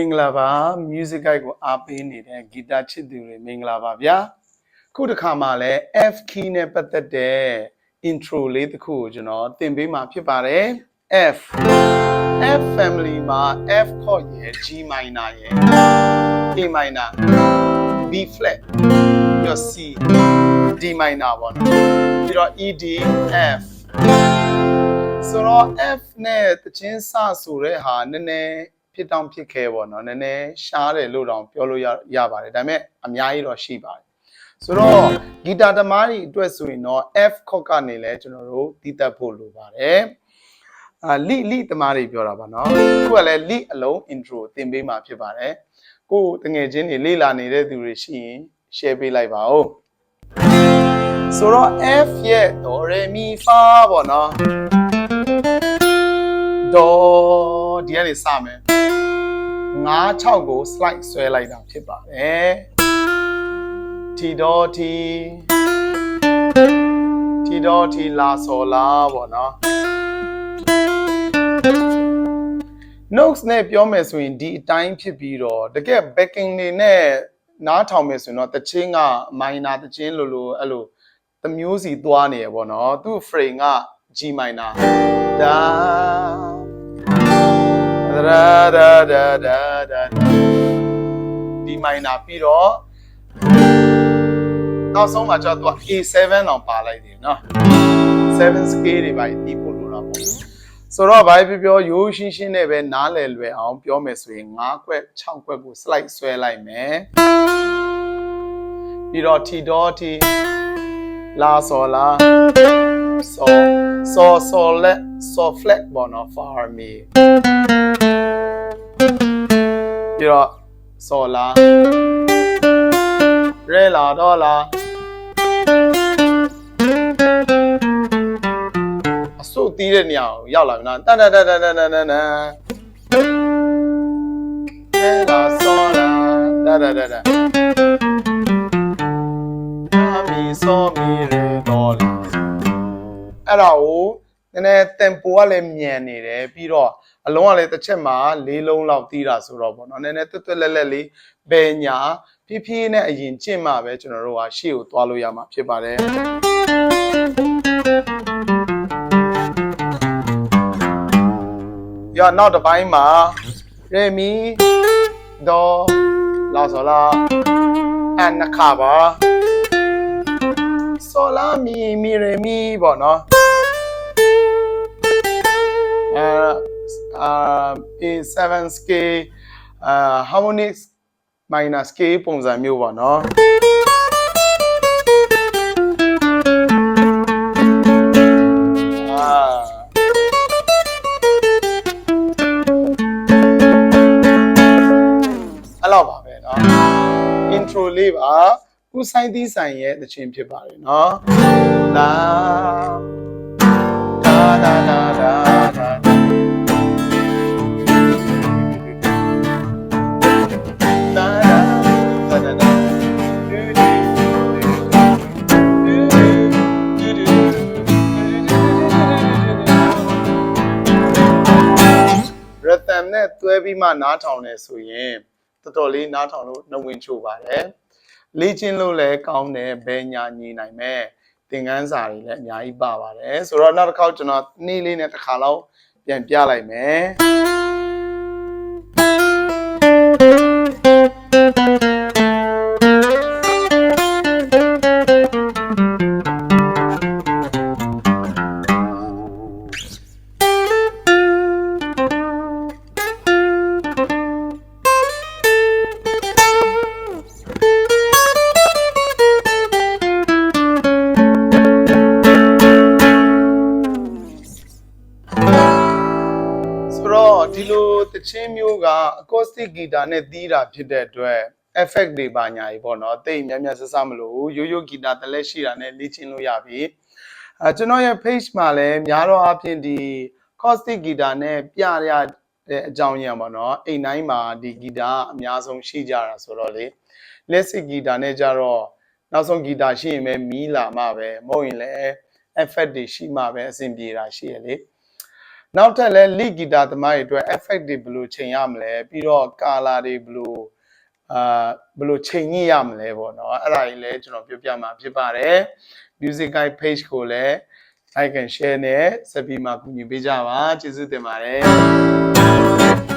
င်္ဂလာပါ music guide ကိုအားပေးနေတဲ့ဂီတာချစ်သူတွေမင်္ဂလာပါဗျာခုတစ်ခါမှလည်း F key နဲ့ပတ်သက်တဲ့ intro လေးတစ်ခုကိုကျွန်တော်သင်ပေးမှာဖြစ်ပါတယ် F F family မှာ F chord ရယ် G minor ရယ် A minor B flat ပြီးတော့ C D minor ပေါ့နော်ပြီးတော့ E D F ဆိုတော့ F နဲ့တချင်းစဆိုတဲ့ဟာနည်းနည်း ဖြစ်တောင်ဖြစ်ခဲပေါ့နော်နည်းနည်းရှားတယ်လို့တောင်ပြောလို့ရရပါတယ်ဒါပေမဲ့အများကြီးတော့ရှိပါတယ်ဆိုတော့ဂီတာသမားတွေအတွက်ဆိုရင်တော့ F chord ကနေလဲကျွန်တော်တို့တည်တတ်ဖို့လိုပါတယ်အာလိလိသမားတွေပြောတာပါနော်ခုကလည်းလိအလုံး intro သင်ပေးမှာဖြစ်ပါတယ်ကိုယ်တငယ်ချင်းတွေလေ့လာနေတဲ့သူတွေရှိရင် share ပေးလိုက်ပါဦးဆိုတော့ F ရဲ့ do re mi fa ပေါ့နော်ဒေါ် ဒီကနေစမယ်9 6ကို slide ဆွဲလိုက်တာဖြစ်ပါတယ်တီဒေါ်တီတီဒေါ်တီလာဆော်လာပေါ့နော် notes နဲ့ပြောမယ်ဆိုရင်ဒီအတိုင်းဖြစ်ပြီးတော့တကယ် backing နေနဲ့နားထောင်မယ်ဆိုရင်တော့တချင်းက minor တချင်းလိုလိုအဲ့လိုတစ်မျိုးစီသွားနေရပေါ့နော်သူ့ frame က G minor ဒါ ဒါဒါဒါဒါဒါဒီ minor ပြီးတော့နောက်ဆုံးမှာကျတော့သူက A7 အောင်ပါလိုက်တယ်နော် 7 scale တွေပါတီးဖို့လိုတာပေါ့ဆိုတော့ဘာဖြစ်ပြောရိုးရှင်းရှင်းနဲ့ပဲနားလည်လွယ်အောင်ပြောမယ်ဆိုရင်9ခွက်6ခွက်ကို slide ဆွဲလိုက်မယ်ပြီးတော့ T dot T လာဆော်လာဆော်ဆော်ဆော်လက်ဆော် flat ပေါ့နော် for me ပြီးတော့စော်လာရဲလာတော့လာအဆုတီးတဲ့နေရာကိုရောက်လာပြီနော်တန်တန်တန်တန်တန်တန်တန်ရဲလာစော်လာတန်တန်တန်တန်အမီစော်မီရဲတော့လာအဲ့ဒါကို နည်းနည်း tempo ကလည်းမြန်နေတယ်ပြီးတော့အလုံးကလည်းတစ်ချက်မှာ၄လုံးလောက်တီးတာဆိုတော့ဗောနော်နည်းနည်းတွတ်တွတ်လက်လက်လေးဘယ်ညာဖြည်းဖြည်းနဲ့အရင်ကျင့်မှပဲကျွန်တော်တို့ကရှေ့ကိုသွားလို့ရမှာဖြစ်ပါတယ်ရနောက်တစ်ပိုင်းမှာရေမီဒေါ်လာဆိုလာအန်နခါပါဆိုလာမီမီရေမီပေါ့နော် အဲအာ A7 scale အာ harmonic minor scale ပုံစံမျိုးပေါ့နော်အာအဲ့လောက်ပါပဲเนาะ intro လေးပါကုဆိုင်သီးဆိုင်ရဲ့တခြင်းဖြစ်ပါတယ်เนาะလာဒါဒါဒါဒါဒါ န်နဲ့တွဲပြီးမှနားထောင်နေဆိုရင်တော်တော်လေးနားထောင်လို့နှဝင်ချိုပါတယ်လေ့ကျင့်လို့လည်းကောင်းတယ်ဘယ်ညာညီနိုင်မဲ့သင်ခန်းစာတွေလည်းအများကြီးပါပါတယ်ဆိုတော့နောက်တစ်ခေါက်ကျွန်တော်နေ့လေးနဲ့တစ်ခါလောက်ပြန်ပြလိုက်မယ် ချင်းမျိုးက acoustic guitar နဲ့တီးတာဖြစ်တဲ့အတွက် effect တွေပါညာကြီးပေါ့နော်တိတ်များများဆဆမလို့ရိုးရိုး guitar တလက်ရှိတာနဲ့လေ့ကျင့်လို့ရပြီအဲကျွန်တော်ရဲ့ page မှာလည်းများတော့အဖြစ်ဒီ acoustic guitar နဲ့ပြရတဲ့အကြောင်းရင်းပေါ့နော်အိမ်တိုင်းမှာဒီ guitar အများဆုံးရှိကြတာဆိုတော့လေ classic guitar နဲ့ကြတော့နောက်ဆုံး guitar ရှိရင်ပဲမီးလာမှပဲမဟုတ်ရင်လည်း effect တွေရှိမှပဲအဆင်ပြေတာရှိရလေ နောက်ထပ်လဲ lead guitar သမားတွေအတွက် effect တွေဘယ်လိုချိန်ရမလဲပြီးတော့ color တွေဘယ်လိုအာဘယ်လိုချိန်ညှိရမလဲပေါ့နော်အဲ့ဒါကြီးလဲကျွန်တော်ပြောပြမှာဖြစ်ပါတယ် music guide page ကိုလည်း like and share နဲ့ဆက်ပြီးမှကူညီပေးကြပါကျေးဇူးတင်ပါတယ်